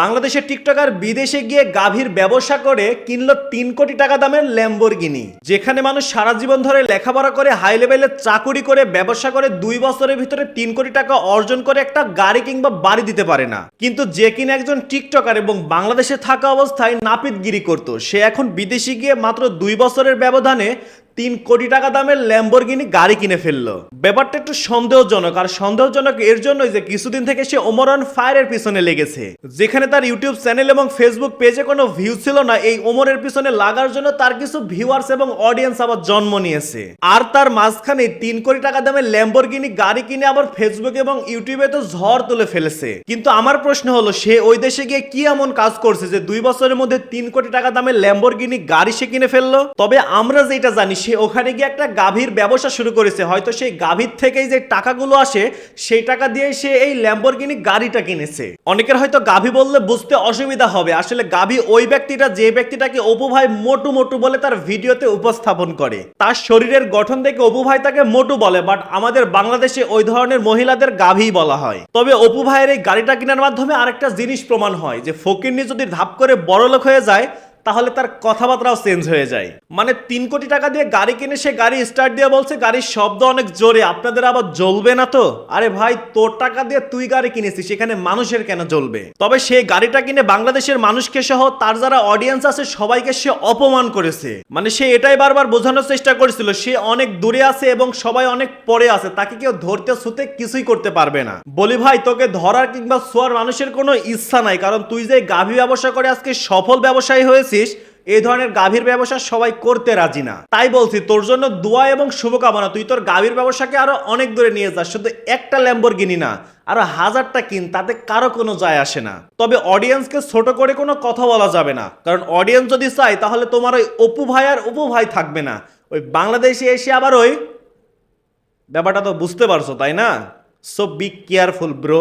বাংলাদেশের টিকটকার বিদেশে গিয়ে গাভীর ব্যবসা করে কিনলো তিন কোটি টাকা দামের ল্যাম্বরগিনি, যেখানে মানুষ সারা জীবন ধরে লেখাপড়া করে হাই লেভেলের চাকুরি করে, ব্যবসা করে, দুই বছরের ভিতরে তিন কোটি টাকা অর্জন করে একটা গাড়ি কিংবা বাড়ি দিতে পারে না। কিন্তু যে কিনা একজন টিকটকার এবং বাংলাদেশে থাকা অবস্থায় নাপিতগিরি করত, সে এখন বিদেশে গিয়ে মাত্র দুই বছরের ব্যবধানে তিন কোটি টাকা দামের ল্যাম্বরগিনি গাড়ি কিনে ফেলল। ব্যাপারটা একটু সন্দেহজনক, আর সন্দেহজনক এর জন্যই যে কিছুদিন থেকে সে ওমরান ফায়ারের পিছনে লেগেছে। যেখানে তার ইউটিউব চ্যানেল এবং ফেসবুক পেজে কোনো ভিউ ছিল না, এই ওমরের পিছনে লাগার জন্য তার কিছু ভিউয়ার্স এবং অডিয়েন্স আবার জন্ম নিয়েছে। আর তার মাঝখানে তিন কোটি টাকা দামের ল্যাম্বরগিনি গাড়ি কিনে আবার ফেসবুক এবং ইউটিউবে তো ঝড় তুলে ফেলেছে। কিন্তু আমার প্রশ্ন হলো, সে ওই দেশে গিয়ে কি এমন কাজ করছে যে দুই বছরের মধ্যে তিন কোটি টাকা দামের ল্যাম্বরগিনি গাড়ি সে কিনে ফেলল? তবে আমরা যেটা জানি সে ওখানে গিয়ে একটা গাভীর ব্যবসা শুরু করেছে। হয়তো সেই গাভীর থেকেই যে টাকাগুলো আসে, সেই টাকা দিয়ে সে এই ল্যাম্বরগিনি গাড়িটা কিনেছে। অনেকের হয়তো গাভী বললে বুঝতে অসুবিধা হবে। আসলে গাভী ওই ব্যক্তিটা, যে ব্যক্তিটাকে অপু ভাই মোটু মোটু বলে তার ভিডিওতে উপস্থাপন করে। তার শরীরের গঠন দেখে অপু ভাই তাকে মোটু বলে বাট আমাদের বাংলাদেশে ওই ধরনের মহিলাদের গাভী বলা হয়। তবে অপু ভাইয়ের এই গাড়িটা কেনার মাধ্যমে আরেকটা জিনিস প্রমাণ হয়, যে ফকিরনি যদি ধাপ করে বড়লোক হয়ে যায় তাহলে তার কথাবার্তাও চেঞ্জ হয়ে যায়। মানে তিন কোটি টাকা দিয়ে গাড়ি কিনে সে গাড়ি স্টার্ট দিয়ে বলছে, গাড়ির শব্দ অনেক জোরে, আপনাদের আবার জ্বলবে না তো? আরে ভাই, তোর টাকা দিয়ে তুই গাড়ি কিনেছিস সেখানে মানুষের কেন জ্বলবে? তবে সেই গাড়িটা কিনে বাংলাদেশের মানুষকে সহ তার যারা অডিয়েন্স আছে, সবাইকে সে অপমান করেছে। মানে সে এটাই বারবার বোঝানোর চেষ্টা করেছিল, সে অনেক দূরে আছে এবং সবাই অনেক পরে আছে, তাকে কেউ ধরতে ছুতে কিছুই করতে পারবে না। বলি ভাই, তোকে ধরার কিংবা ছোয়ার মানুষের কোনো ইচ্ছা নাই, কারণ তুই যে গাভী ব্যবসা করে আজকে সফল ব্যবসায়ী হয়েছিস এই ধরনের গাভীর ব্যবসা সবাই করতে রাজি না। তাই বলছি, তোর জন্য দোয়া এবং শুভকামনা, তুই তোর গাভীর ব্যবসাকে আরও অনেক দূরে নিয়ে যাস, শুধু একটা ল্যাম্বর কিনি না, আরও হাজারটা কিন, তাতে কারও কোনো যায় আসে না। তবে অডিয়েন্সকে ছোট করে কোনো কথা বলা যাবে না, কারণ অডিয়েন্স যদি চায়, তাহলে তোমার ওই অপু ভাই আর অপু ভাই থাকবে না। ওই বাংলাদেশে এসে আবার ওই ব্যাপারটা তো বুঝতে পারছ, তাই না? So be careful bro